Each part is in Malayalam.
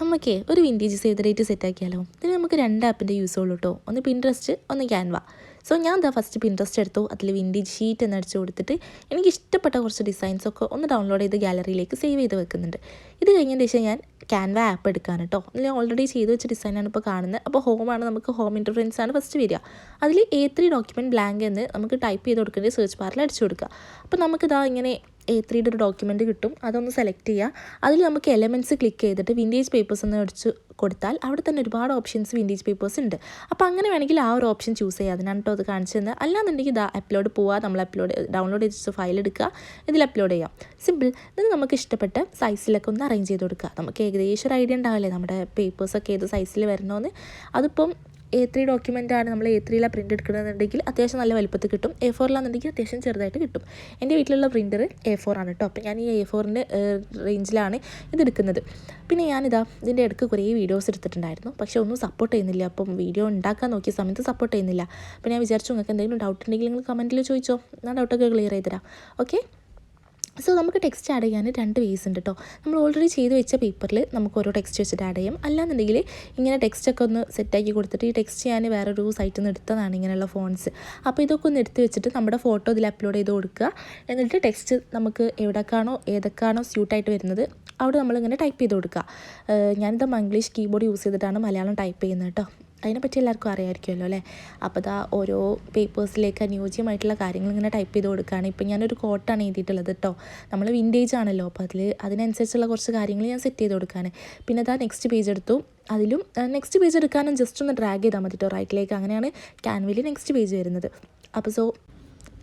നമുക്കേ ഒരു വിന്റേജ് സെറ്റ് ആക്കിയാലോ? ഇതിന് നമുക്ക് രണ്ട് ആപ്പിന്റെ യൂസ് ഉള്ളൂ കേട്ടോ ഒന്ന് പിൻട്രസ്റ്റ് ഒന്ന് ക്യാൻവ സോ ഞാൻ എന്താ ഫസ്റ്റ് പിൻട്രസ്റ്റ് എടുത്തു. അതിൽ വിന്റേജ് ഷീറ്റ് എന്ന് അടിച്ചു കൊടുത്തിട്ട് എനിക്ക് ഇഷ്ടപ്പെട്ട കുറച്ച് ഡിസൈൻസ് ഒക്കെ ഒന്ന് ഡൗൺലോഡ് ചെയ്ത് ഗാലറിയിലേക്ക് സേവ് ചെയ്ത് വെക്കുന്നുണ്ട്. ഇത് കഴിഞ്ഞതിന് ശേഷം ഞാൻ ക്യാൻവ ആപ്പ് എടുക്കാൻ കേട്ടോ അതിൽ ഓൾറെഡി ചെയ്ത് വെച്ച ഡിസൈനാണ് ഇപ്പോൾ കാണുന്നത്. അപ്പോൾ ഹോമാണ് നമുക്ക് ഹോം ഇന്റർഫറൻസ് ആണ് ഫസ്റ്റ് വരിക. അതിൽ എ ത്രീ ഡോക്യുമെന്റ് ബ്ലാങ്ക് എന്ന് നമുക്ക് ടൈപ്പ് ചെയ്ത് കൊടുക്കേണ്ടത് സെർച്ച് ബാറിൽ അടിച്ചു കൊടുക്കുക. അപ്പോൾ നമുക്കിതാ ഇങ്ങനെ എ ത്രീയുടെ ഒരു ഡോക്യുമെന്റ് കിട്ടും. അതൊന്ന് സെലക്ട് ചെയ്യുക അതിൽ നമുക്ക് എലമെന്റ്സ് ക്ലിക്ക് ചെയ്തിട്ട് വിന്റേജ് പേപ്പേഴ്സ് എന്ന് അടിച്ച് കൊടുത്താൽ അവിടെ തന്നെ ഒരുപാട് ഓപ്ഷൻസ് വിന്റേജ് പേപ്പേഴ്സ് ഉണ്ട്. അപ്പോൾ അങ്ങനെ വേണമെങ്കിൽ ആ ഒരു ഓപ്ഷൻ ചൂസ് ചെയ്യുക അതിനാണ് കേട്ടോ അത് കാണിച്ചു തന്നെ അല്ലാന്നുണ്ടെങ്കിൽ ഇതാ അപ്ലോഡ് പോവുക നമ്മൾ അപ്ലോഡ് ഡൗൺലോഡ് ചെയ്തിട്ട് ഫയൽ എടുക്കുക. ഇതിൽ അപ്ലോഡ് ചെയ്യാം. സിമ്പിൾ ഇത് നമുക്ക് ഇഷ്ടപ്പെട്ട സൈസിലൊക്കെ ഒന്ന് അറേഞ്ച് ചെയ്ത് കൊടുക്കുക. നമുക്ക് ഏകദേശം ഒരു ഐഡിയ ഉണ്ടാവില്ലേ? നമ്മുടെ പേപ്പേഴ്സൊക്കെ ഏത് സൈസിൽ വരണമെന്ന് അതിപ്പം എ ത്രീ ആണ് നമ്മൾ എ ത്രീയിലാണ് പ്രിന്റ് എടുക്കണമെന്നുണ്ടെങ്കിൽ അത്യാവശ്യം നല്ല വലുപ്പത്തിൽ കിട്ടും. എ ഫോറിലാണെന്നുണ്ടെങ്കിൽ അത്യാവശ്യം ചെറുതായിട്ട് കിട്ടും. എന്റെ വീട്ടിലുള്ള പ്രിന്റർ എ ഫോർ ആണ് കേട്ടോ അപ്പോൾ ഞാൻ ഈ എ ഫോറിന്റെ റേഞ്ചിലാണ് ഇതെടുക്കുന്നത് പിന്നെ ഞാനിതാ ഇതിന്റെ ഇടയ്ക്ക് കുറേ വീഡിയോസ് എടുത്തിട്ടുണ്ടായിരുന്നു. പക്ഷേ ഒന്നും സപ്പോർട്ട് ചെയ്യുന്നില്ല. അപ്പം വീഡിയോ ഉണ്ടാക്കാൻ നോക്കിയ സമയത്ത് സപ്പോർട്ട് ചെയ്യുന്നില്ല. അപ്പോൾ ഞാൻ വിചാരിച്ചു നിങ്ങൾക്ക് എന്തെങ്കിലും ഡൗട്ട് ഉണ്ടെങ്കിൽ നിങ്ങൾ കമന്റിൽ ചോദിച്ചോ. ഞാൻ ഡൗട്ടൊക്കെ ക്ലിയർ ചെയ്ത് തരാം ഓക്കെ സോ നമുക്ക് ടെക്സ്റ്റ് ആഡ് ചെയ്യാൻ രണ്ട് വേസ് ഉണ്ട് കേട്ടോ നമ്മൾ ഓൾറെഡി ചെയ്ത് വെച്ച പേപ്പറിൽ നമുക്ക് ഓരോ ടെക്സ്റ്റ് വെച്ചിട്ട് ആഡ് ചെയ്യാം. അല്ലാന്നുണ്ടെങ്കിൽ ഇങ്ങനെ ടെക്സ്റ്റൊക്കെ ഒന്ന് സെറ്റാക്കി കൊടുത്തിട്ട് ഈ ടെക്സ്റ്റ് ഞാൻ വേറൊരു സൈറ്റിൽ നിന്ന് എടുത്തതാണ് ഇങ്ങനെയുള്ള ഫോൺസ് അപ്പോൾ ഇതൊക്കെ ഒന്ന് എടുത്ത് വെച്ചിട്ട് നമ്മുടെ ഫോട്ടോ ഇതിൽ അപ്ലോഡ് ചെയ്ത് കൊടുക്കുക. എന്നിട്ട് ടെക്സ്റ്റ് നമുക്ക് എവിടേക്കാണോ ഏതൊക്കെയാണോ സ്യൂട്ടായിട്ട് വരുന്നത് അവിടെ നമ്മളിങ്ങനെ ടൈപ്പ് ചെയ്ത് കൊടുക്കുക. ഞാനിത് മംഗ്ലീഷ് കീബോർഡ് യൂസ് ചെയ്തിട്ടാണ് മലയാളം ടൈപ്പ് ചെയ്യുന്നത് കേട്ടോ അതിനെപ്പറ്റി എല്ലാവർക്കും അറിയാമായിരിക്കുമല്ലോ അല്ലേ? അപ്പോൾ ഇതാ ഓരോ പേപ്പേഴ്സിലേക്ക് അനുയോജ്യമായിട്ടുള്ള കാര്യങ്ങൾ ഇങ്ങനെ ടൈപ്പ് ചെയ്ത് കൊടുക്കുകയാണ്. ഇപ്പം ഞാനൊരു കോട്ടാണ് എഴുതിയിട്ടുള്ളത് കേട്ടോ നമ്മൾ വിന്റേജ് ആണല്ലോ അപ്പോൾ അതിൽ അതിനനുസരിച്ചുള്ള കുറച്ച് കാര്യങ്ങൾ ഞാൻ സെറ്റ് ചെയ്ത് കൊടുക്കാൻ പിന്നെ അതാ നെക്സ്റ്റ് പേജ് എടുത്തു. അതിലും നെക്സ്റ്റ് പേജ് എടുക്കാനും ജസ്റ്റ് ഒന്ന് ഡ്രാഗ് ചെയ്താൽ മതി കേട്ടോ റൈറ്റിലേക്ക് അങ്ങനെയാണ് ക്യാൻവയിൽ നെക്സ്റ്റ് പേജ് വരുന്നത്. അപ്പോൾ സോ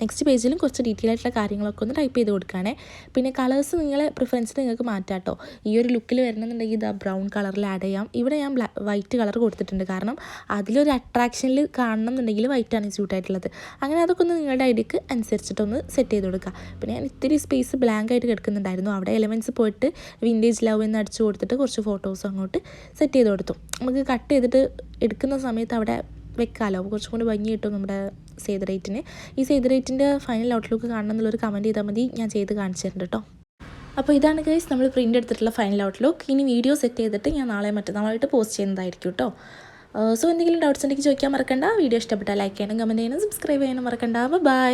നെക്സ്റ്റ് പേജിലും കുറച്ച് ഡീറ്റെയിൽ ആയിട്ടുള്ള കാര്യങ്ങളൊക്കെ ഒന്ന് ടൈപ്പ് ചെയ്ത് കൊടുക്കുകയാണേ. പിന്നെ കളേഴ്സ് നിങ്ങളെ പ്രിഫറൻസ് നിങ്ങൾക്ക് മാറ്റാം കേട്ടോ ഈ ഒരു ലുക്കിൽ വരണമെന്നുണ്ടെങ്കിൽ ഇതാ ബ്രൗൺ കളറിൽ ആഡ് ചെയ്യാം. ഇവിടെ ഞാൻ വൈറ്റ് കളർ കൊടുത്തിട്ടുണ്ട്. കാരണം അതിലൊരു അട്രാക്ഷനിൽ കാണണം എന്നുണ്ടെങ്കിൽ വൈറ്റാണ് സ്യൂട്ട് ആയിട്ടുള്ളത്. അങ്ങനെ അതൊക്കെ ഒന്ന് നിങ്ങളുടെ ഐഡിയക്ക് അനുസരിച്ചിട്ടൊന്ന് സെറ്റ് ചെയ്ത് കൊടുക്കുക. പിന്നെ ഞാൻ ഇത്തിരി സ്പേസ് ബ്ലാങ്ക് ആയിട്ട് കിടക്കുന്നുണ്ടായിരുന്നു. അവിടെ എലമെന്റ്സ് പോയിട്ട് വിന്റേജ് ലവ് എന്ന് അടിച്ചു കൊടുത്തിട്ട് കുറച്ച് ഫോട്ടോസ് അങ്ങോട്ട് സെറ്റ് ചെയ്ത് കൊടുത്തു. നമുക്ക് കട്ട് ചെയ്തിട്ട് എടുക്കുന്ന സമയത്ത് അവിടെ വെക്കാമല്ലോ അപ്പോൾ കുറച്ചും കൂടി ഭംഗി കിട്ടും നമ്മുടെ സേത് റേറ്റിന്. ഈ സേത് റേറ്റിന്റെ ഫൈനൽ ഔട്ട്ലുക്ക് കാണണം എന്നുള്ളൊരു കമന്റ് ചെയ്താൽ മതി. ഞാൻ ചെയ്ത് കാണിച്ചു കേട്ടോ അപ്പോൾ ഇതാണ് ഗൈസ് നമ്മൾ പ്രിന്റ് എടുത്തിട്ടുള്ള ഫൈനൽ ഔട്ട്ലുക്ക് ഇനി വീഡിയോ സെറ്റ് ചെയ്തിട്ട് ഞാൻ നാളെ മറ്റന്നാളായിട്ട് പോസ്റ്റ് ചെയ്യുന്നതായിരിക്കും കേട്ടോ സോ എന്തെങ്കിലും ഡൗട്ട്സ് ഉണ്ടെങ്കിൽ ചോദിക്കാൻ മറക്കണ്ട. വീഡിയോ ഇഷ്ടപ്പെട്ടാൽ ലൈക്ക് ചെയ്യണം കമന്റ് ചെയ്യണം സബ്സ്ക്രൈബ് ചെയ്യാനും മറക്കണ്ട. ബൈ